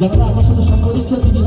যারা আমার সাথে সম্পর্ক ছিল তিনি